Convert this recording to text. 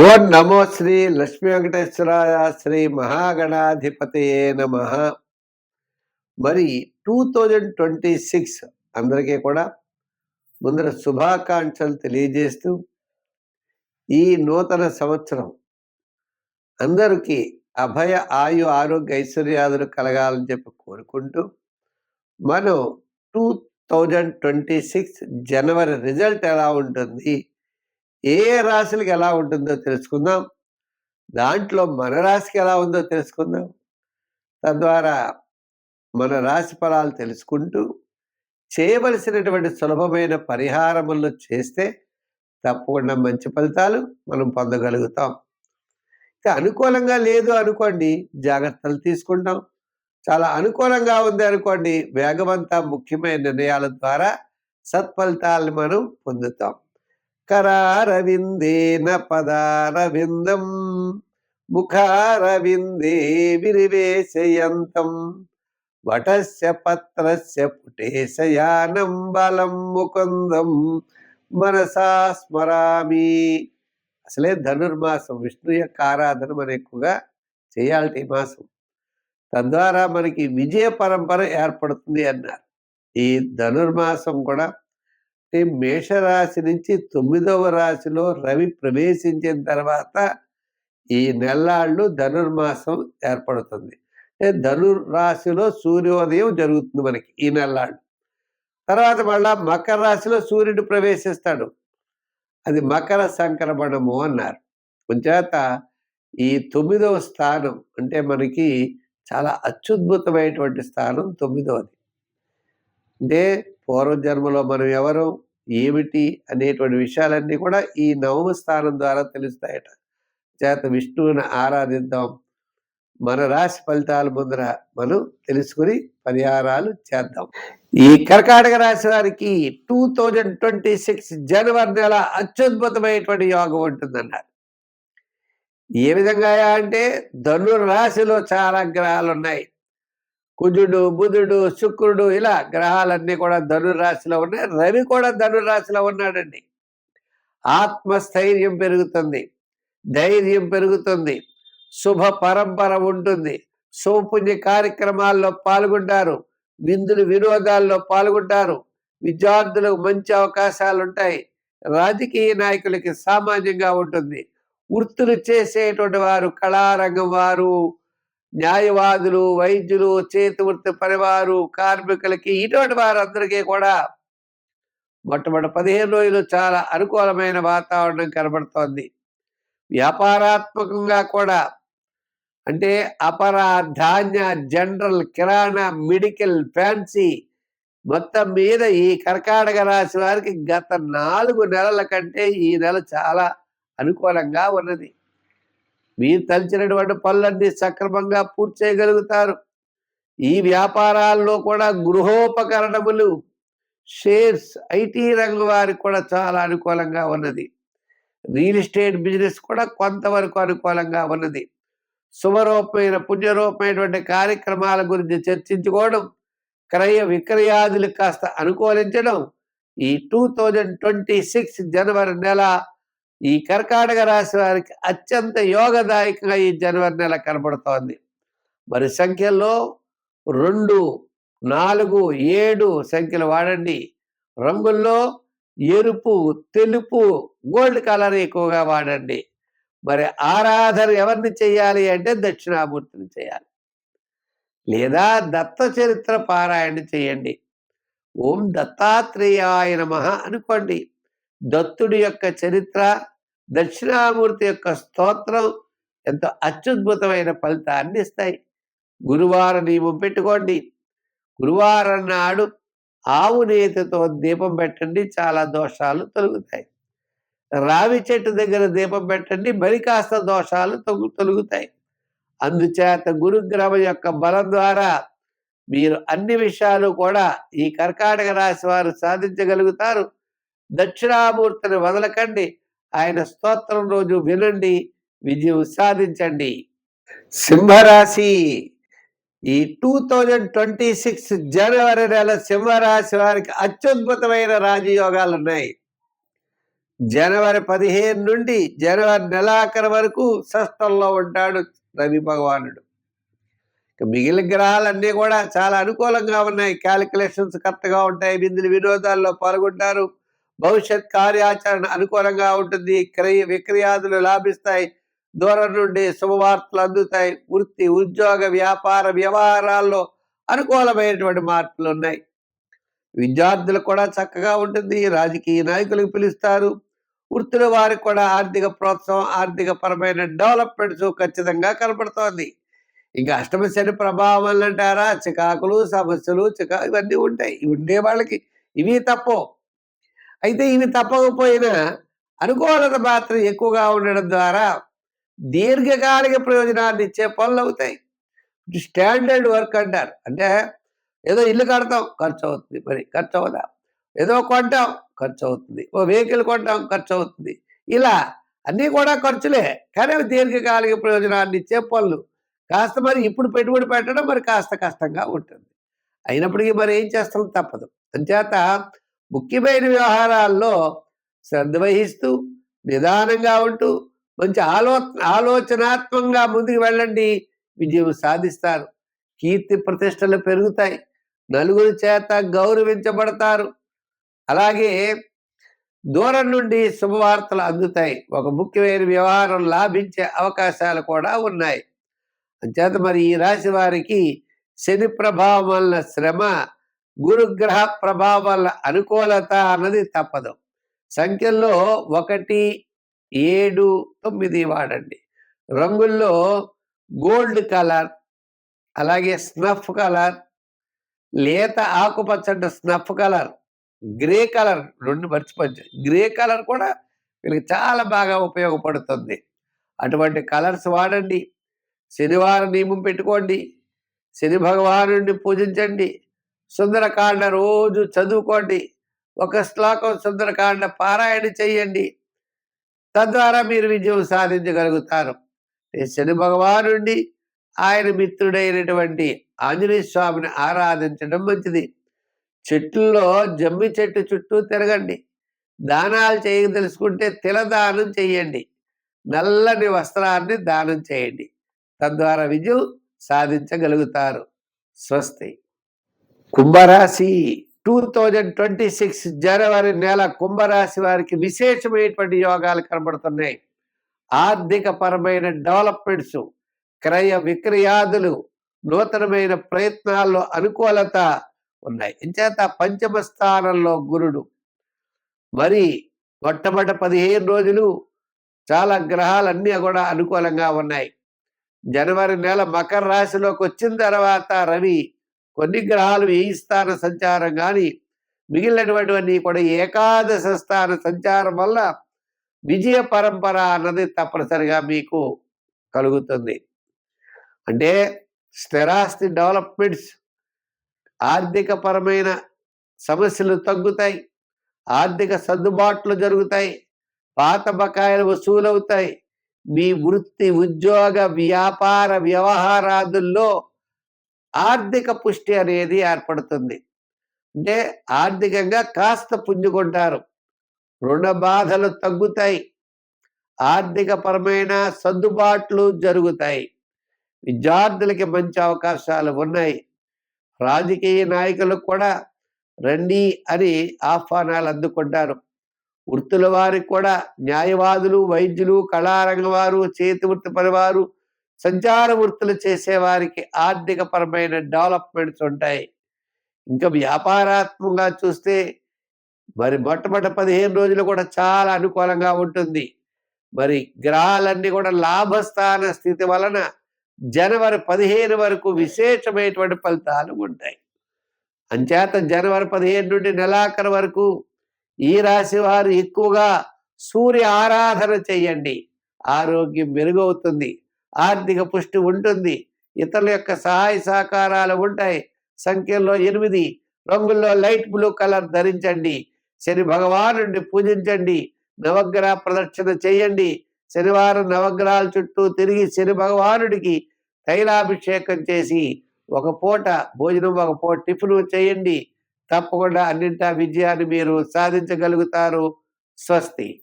ఓం నమో శ్రీ లక్ష్మీ వెంకటేశ్వరాయ శ్రీ మహాగణాధిపతయే నమ. మరి టూ థౌజండ్ ట్వంటీ సిక్స్ అందరికీ కూడా ముందర శుభాకాంక్షలు తెలియజేస్తూ ఈ నూతన సంవత్సరం అందరికీ అభయ ఆయు ఆరోగ్య ఐశ్వర్యాదులు కలగాలని చెప్పి కోరుకుంటూ మనం టూ థౌజండ్ ట్వంటీ సిక్స్ జనవరి రిజల్ట్ ఎలా ఉంటుంది? ఏ రాశులకు ఎలా ఉంటుందో తెలుసుకుందాం. దాంట్లో మన రాశికి ఎలా ఉందో తెలుసుకుందాం. తద్వారా మన రాశి ఫలాలు తెలుసుకుంటూ చేయవలసినటువంటి సులభమైన పరిహారములు చేస్తే తప్పకుండా మంచి ఫలితాలు మనం పొందగలుగుతాం. ఇక అనుకూలంగా లేదు అనుకోండి జాగ్రత్తలు తీసుకుంటాం. చాలా అనుకూలంగా ఉంది అనుకోండి వేగవంత ముఖ్యమైన నిర్ణయాల ద్వారా సత్ఫలితాలను మనం పొందుతాం. కరారవిందేన పదారవిందం ముఖారవిందే విరివేశయంతం వటస్య పత్రస్య పుటేశయానం బలం ముకుందం మనసా స్మరామి. అసలే ధనుర్మాసం విష్ణు యొక్క ఆరాధన మనం ఎక్కువగా చేయాలి ఈ మాసం. తద్వారా మనకి విజయ పరంపర ఏర్పడుతుంది అన్నారు. ఈ ధనుర్మాసం కూడా అంటే మేషరాశి నుంచి తొమ్మిదవ రాశిలో రవి ప్రవేశించిన తర్వాత ఈ నెల్లాళ్ళు ధనుర్మాసం ఏర్పడుతుంది. ధనుర్రాశిలో సూర్యోదయం జరుగుతుంది మనకి ఈ నెల్లాళ్ళు. తర్వాత మళ్ళా మకర రాశిలో సూర్యుడు ప్రవేశిస్తాడు. అది మకర సంక్రమణము అన్నారు. కొంచేత ఈ తొమ్మిదవ స్థానం అంటే మనకి చాలా అత్యుద్భుతమైనటువంటి స్థానం తొమ్మిదవది. అంటే పూర్వజన్మలో మనం ఎవరు? ఏమిటి? అనేటువంటి విషయాలన్నీ కూడా ఈ నవమ స్థానం ద్వారా తెలుస్తాయట. చేత విష్ణువుని ఆరాధిద్దాం. మన రాశి ఫలితాల ముందర మనం తెలుసుకుని పరిహారాలు చేద్దాం. ఈ కర్కాటక రాశి వారికి టూ థౌజండ్ ట్వంటీ సిక్స్ జనవరి నెల అత్యద్భుతమైనటువంటి యోగం ఉంటుందన్నారు. ఏ విధంగా అంటే ధనుర్ రాశిలో చాలా గ్రహాలు ఉన్నాయి కుజుడు బుధుడు శుక్రుడు ఇలా గ్రహాలన్నీ కూడా ధనురాశిలో ఉన్నాయి. రవి కూడా ధనురాశిలో ఉన్నాడండి. ఆత్మస్థైర్యం పెరుగుతుంది. ధైర్యం పెరుగుతుంది. శుభ పరంపర ఉంటుంది. శుభపుణ్య కార్యక్రమాల్లో పాల్గొంటారు. విందులు వినోదాల్లో పాల్గొంటారు. విద్యార్థులకు మంచి అవకాశాలు ఉంటాయి రాజకీయ నాయకులకి సామాన్యంగా ఉంటుంది. వృత్తులు చేసేటువంటి వారు కళారంగం వారు న్యాయవాదులు వైద్యులు చేతి వృత్తి పనివారు కార్మికులకి ఇటువంటి వారందరికీ కూడా మొట్టమొదటి పదిహేను రోజులు చాలా అనుకూలమైన వాతావరణం కనబడుతోంది. వ్యాపారాత్మకంగా కూడా అంటే అపర ధాన్య జనరల్ కిరాణా మెడికల్ ఫ్యాన్సీ మొత్తం మీద ఈ కర్కాటక రాశి వారికి గత నాలుగు నెలల కంటే ఈ నెల చాలా అనుకూలంగా ఉన్నది. మీరు తలిచినటువంటి పనులన్నీ సక్రమంగా పూర్తి చేయగలుగుతారు. ఈ వ్యాపారాల్లో కూడా గృహోపకరణములు షేర్స్ ఐటీ రంగం వారికి కూడా చాలా అనుకూలంగా ఉన్నది. రియల్ ఎస్టేట్ బిజినెస్ కూడా కొంతవరకు అనుకూలంగా ఉన్నది. శుభరూపమైన పుణ్యరూపమైనటువంటి కార్యక్రమాల గురించి చర్చించుకోవడం క్రయ విక్రయాదులు కాస్త అనుకూలించడం ఈ టూ థౌజండ్ ట్వంటీ సిక్స్ జనవరి నెల ఈ కర్కాటక రాశి వారికి అత్యంత యోగదాయకంగా ఈ జనవరి నెల కనబడుతోంది మరి సంఖ్యల్లో రెండు నాలుగు ఏడు సంఖ్యలు వాడండి. రంగుల్లో ఎరుపు తెలుపు గోల్డ్ కలర్ ఎక్కువగా వాడండి. మరి ఆరాధన ఎవరిని చేయాలి అంటే దక్షిణామూర్తిని చేయాలి. లేదా దత్త చరిత్ర పారాయణ చేయండి. ఓం దత్తాత్రేయాయ నమ అనుకోండి. దత్తుడి యొక్క చరిత్ర దక్షిణామూర్తి యొక్క స్తోత్రం ఎంతో అత్యద్భుతమైన ఫలితాన్ని ఇస్తాయి. గురువార నియమం పెట్టుకోండి. గురువారం నాడు ఆవు నేతితో దీపం పెట్టండి చాలా దోషాలు తొలుగుతాయి. రావి చెట్టు దగ్గర దీపం పెట్టండి మరి కాస్త దోషాలు తొలు తొలుగుతాయి. అందుచేత గురుగ్రహం యొక్క బలం ద్వారా మీరు అన్ని విషయాలు కూడా ఈ కర్కాటక రాశి వారు సాధించగలుగుతారు. దక్షిణామూర్తిని వదలకండి. ఆయన స్తోత్రం రోజు వినండి విజయం సాధించండి. సింహరాశి ఈ టూ థౌజండ్ ట్వంటీ సిక్స్ జనవరి నెల సింహరాశి వారికి అత్యద్భుతమైన రాజయోగాలు ఉన్నాయి. జనవరి పదిహేను నుండి జనవరి నెలాఖరు వరకు షష్టంలో ఉంటాడు రవి భగవానుడు. మిగిలిన గ్రహాలన్నీ కూడా చాలా అనుకూలంగా ఉన్నాయి. క్యాలిక్యులేషన్స్ కరెక్ట్గా ఉంటాయి. బిందులు వినోదాల్లో పాల్గొంటారు. భవిష్యత్ కార్యాచరణ అనుకూలంగా ఉంటుంది. క్రయ విక్రయాదులు లాభిస్తాయి. దూరం నుండి శుభవార్తలు అందుతాయి. వృత్తి ఉద్యోగ వ్యాపార వ్యవహారాల్లో అనుకూలమైనటువంటి మార్పులు ఉన్నాయి. విద్యార్థులు కూడా చక్కగా ఉంటుంది. రాజకీయ నాయకులకు పిలుస్తారు. వృత్తుల వారికి కూడా ఆర్థిక ప్రోత్సాహం ఆర్థిక పరమైన డెవలప్మెంట్స్ ఖచ్చితంగా కనపడుతోంది. ఇంకా అష్టమ శని ప్రభావం అంటారా? చికాకులు సమస్యలు చికా ఇవన్నీ ఉంటాయి. ఇవి ఉండే వాళ్ళకి ఇవి తప్పు అయితే ఇవి తప్పకపోయినా అనుకూలత మాత్రం ఎక్కువగా ఉండడం ద్వారా దీర్ఘకాలిక ప్రయోజనాన్ని ఇచ్చే పనులు అవుతాయి. స్టాండర్డ్ వర్క్ అంటారు. అంటే ఏదో ఇల్లు కడతాం ఖర్చు అవుతుంది మరి ఖర్చు అవుదా ఏదో కొంటాం ఖర్చు అవుతుంది ఓ వెహికల్ కొంటాం ఖర్చు అవుతుంది ఇలా అన్నీ కూడా ఖర్చులే. కానీ అవి దీర్ఘకాలిక ప్రయోజనాన్ని ఇచ్చే పనులు. కాస్త మరి ఇప్పుడు పెట్టుబడి పెట్టడం మరి కాస్త కష్టంగా ఉంటుంది. అయినప్పటికీ మరి ఏం చేస్తాం? తప్పదు. అంచేత ముఖ్యమైన వ్యవహారాల్లో శ్రద్ధ వహిస్తూ నిదానంగా ఉంటూ మంచి ఆలో ఆలోచనాత్మకంగా ముందుకు వెళ్ళండి. విజయం సాధిస్తారు. కీర్తి ప్రతిష్టలు పెరుగుతాయి. నలుగురి చేత గౌరవించబడతారు. అలాగే దూరం నుండి శుభవార్తలు అందుతాయి. ఒక ముఖ్యమైన వ్యవహారం లాభించే అవకాశాలు కూడా ఉన్నాయి. అంచేత మరి ఈ రాశి వారికి శని ప్రభావం వల్ల శ్రమ గురుగ్రహ ప్రభావాల వల్ల అనుకూలత అన్నది తప్పదు. సంఖ్యల్లో ఒకటి ఏడు తొమ్మిది వాడండి. రంగుల్లో గోల్డ్ కలర్ అలాగే స్నఫ్ కలర్ లేత ఆకుపచ్చంట స్నఫ్ కలర్ గ్రే కలర్ రెండు మర్చిపోవచ్చు గ్రే కలర్ కూడా వీళ్ళకి చాలా బాగా ఉపయోగపడుతుంది. అటువంటి కలర్స్ వాడండి. శనివారం నియమం పెట్టుకోండి. శని భగవాను పూజించండి. సుందరకాండ రోజు చదువుకోండి. ఒక శ్లోకం సుందరకాండ పారాయణ చెయ్యండి తద్వారా మీరు విజయం సాధించగలుగుతారు. శని భగవాను ఆయన మిత్రుడైనటువంటి ఆంజనేయ స్వామిని ఆరాధించడం మంచిది. చెట్లలో జమ్మి చెట్టు చుట్టూ తిరగండి. దానాలు చేయ తెలుసుకుంటే తిలదానం చెయ్యండి నల్లని వస్త్రాన్ని దానం చేయండి. తద్వారా విజయం సాధించగలుగుతారు. స్వస్తి. కుంభరాశి టూ థౌజండ్ ట్వంటీ సిక్స్ జనవరి నెల కుంభరాశి వారికి విశేషమైనటువంటి యోగాలు కనబడుతున్నాయి. ఆర్థిక పరమైన డెవలప్మెంట్స్ క్రయ విక్రయాదులు నూతనమైన ప్రయత్నాల్లో అనుకూలత ఉన్నాయి. ఇంచేత పంచమ స్థానంలో గురుడు. మరి మొట్టమొదటి పదిహేను రోజులు చాలా గ్రహాలన్నీ కూడా అనుకూలంగా ఉన్నాయి. జనవరి నెల మకర రాశిలోకి వచ్చిన తర్వాత రవి కొన్ని గ్రహాలు వేయి స్థాన సంచారం కానీ మిగిలినటువంటివన్నీ కూడా ఏకాదశ స్థాన సంచారం వల్ల విజయ పరంపర అన్నది తప్పనిసరిగా మీకు కలుగుతుంది. అంటే స్థిరాస్తి డెవలప్మెంట్స్ ఆర్థిక పరమైన సమస్యలు తగ్గుతాయి ఆర్థిక సర్దుబాట్లు జరుగుతాయి పాత బకాయిలు వసూలవుతాయి. మీ వృత్తి ఉద్యోగ వ్యాపార వ్యవహారాదుల్లో ఆర్థిక పుష్టి అనేది ఏర్పడుతుంది. అంటే ఆర్థికంగా కాస్త పుంజుకుంటారు. రుణ బాధలు తగ్గుతాయి. ఆర్థిక పరమైన సర్దుబాట్లు జరుగుతాయి. విద్యార్థులకి మంచి అవకాశాలు ఉన్నాయి. రాజకీయ నాయకులకు కూడా రండి అని ఆహ్వానాలు అందుకుంటారు. వృత్తుల వారికి కూడా న్యాయవాదులు వైద్యులు కళారంగ వారు చేతి వృత్తి పనివారు సంచార వృత్తులు చేసేవారికి ఆర్థిక పరమైన డెవలప్మెంట్స్ ఉంటాయి. ఇంకా వ్యాపారాత్మకంగా చూస్తే మరి మొట్టమొదటి పదిహేను రోజులు కూడా చాలా అనుకూలంగా ఉంటుంది. మరి గ్రహాలన్నీ కూడా లాభస్థాన స్థితి వలన జనవరి పదిహేను వరకు విశేషమైనటువంటి ఫలితాలు ఉంటాయి. అంచేత జనవరి పదిహేను నుండి నెలాఖరు వరకు ఈ రాశి వారు ఎక్కువగా సూర్య ఆరాధన చెయ్యండి ఆరోగ్యం మెరుగవుతుంది. ఆర్థిక పుష్టి ఉంటుంది. ఇతరుల యొక్క సహాయ సహకారాలు ఉంటాయి. సంఖ్యలో ఎనిమిది రంగుల్లో లైట్ బ్లూ కలర్ ధరించండి. శని భగవాను పూజించండి. నవగ్రహ ప్రదక్షిణ చేయండి. శనివారం నవగ్రహాల చుట్టూ తిరిగి శని భగవానుడికి తైలాభిషేకం చేసి ఒక పూట భోజనం ఒక పూట టిఫిన్ చేయండి. తప్పకుండా అన్నింటా విజయాన్ని మీరు సాధించగలుగుతారు. స్వస్తి.